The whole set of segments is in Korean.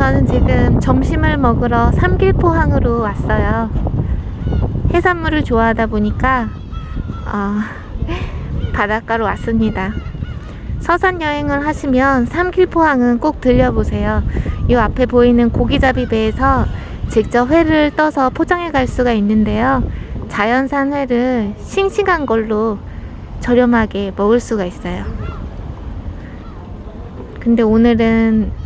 저는 지금 점심을 먹으러 삼길포항으로 왔어요. 해산물을 좋아하다 보니까 어, 바닷가로 왔습니다. 서산 여행을 하시면 삼길포항은 꼭 들려보세요. 이 앞에 보이는 고기잡이 배에서 직접 회를 떠서 포장해 갈 수가 있는데요. 자연산 회를 싱싱한 걸로 저렴하게 먹을 수가 있어요. 근데 오늘은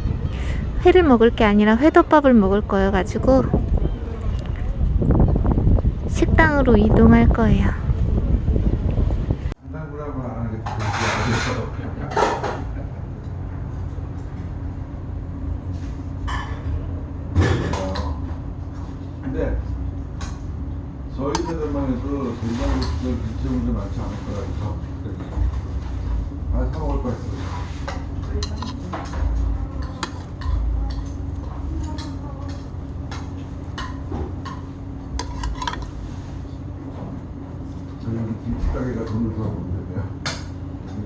회를 먹을 게 아니라 회덮밥을 먹을 거여 가지고 식당으로 이동할 거예요. 저희 세대만 해도 김치 문제 많지 않을 거라 해서 아 사먹을 거 했어 저희 여기 김치 가게가 돈을 주고 있는데요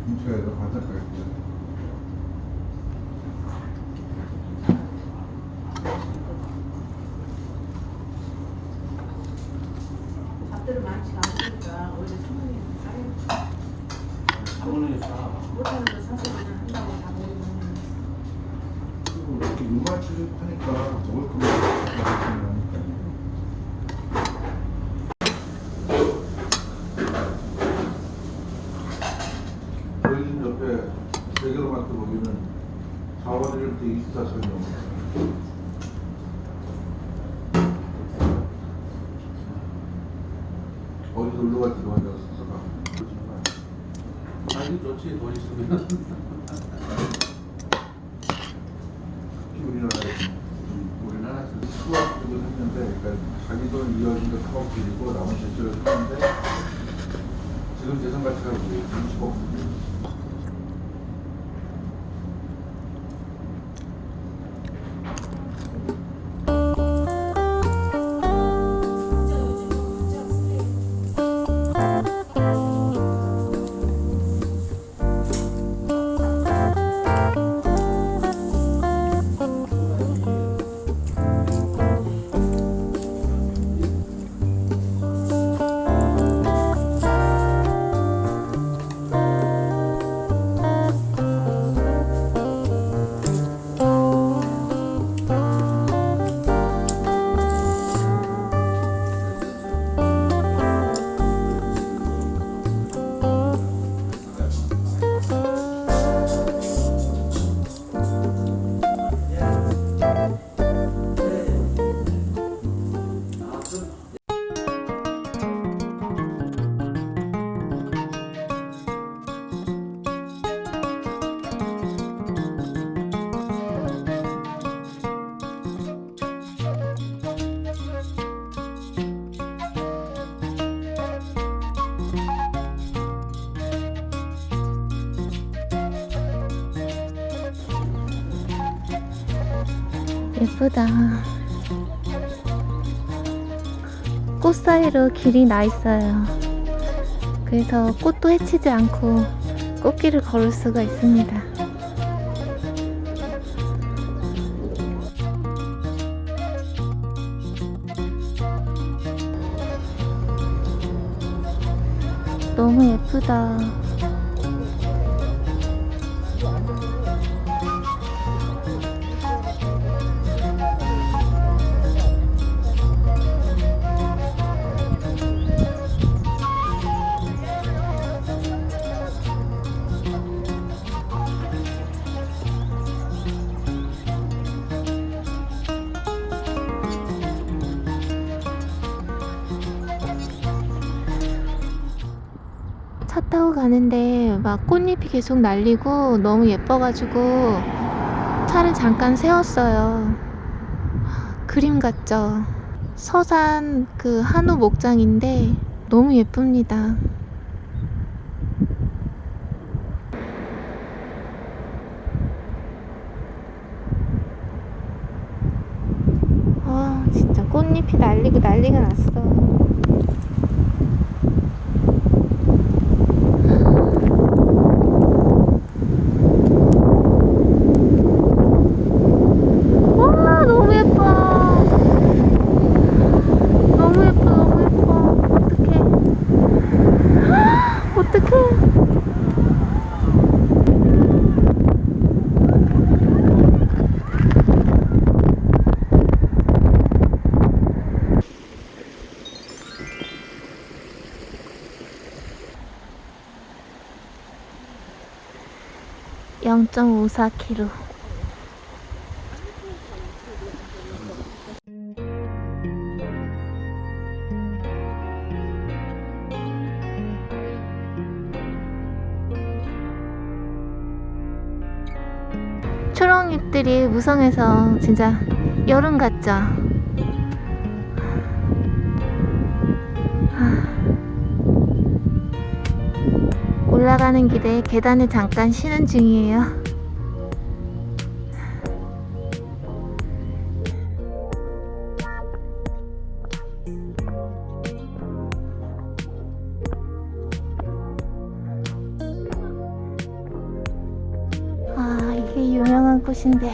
김치 가게에서 반찬 가게 있는데 밥들을 많지 않으니까 오히려 성능이 싸요. 사모님이 사. 못하는 거 사서 그냥 한다고 다 먹으면 그리고 이렇게 유마치 하니까 먹을 거면 하니까 저희 집 옆에 대결마트 보기는 4월 1일부터 24시간 넘어요. 어디 놀러 갈지도 혼자 써가. 자기 좋지 돈 있으면. 특히 우리나라에 우리나라에서 수학 쪽을 했는데 그러니까 자기 돈 이어진 거 사업 드리고 남은 실수를 하는데 지금 재산 가치가 우리 30억 예쁘다. 꽃 사이로 길이 나 있어요. 그래서 꽃도 해치지 않고 꽃길을 걸을 수가 있습니다. 너무 예쁘다. 타고 가는데 막 꽃잎이 계속 날리고 너무 예뻐가지고 차를 잠깐 세웠어요. 그림 같죠? 서산 그 한우 목장인데 너무 예쁩니다. 아, 진짜 꽃잎이 날리고 난리가 났어. 0.54km. 초록잎들이 무성해서 진짜 여름 같죠? 올라가는 길에 계단에 잠깐 쉬는 중이에요. 아, 이게 유명한 곳인데.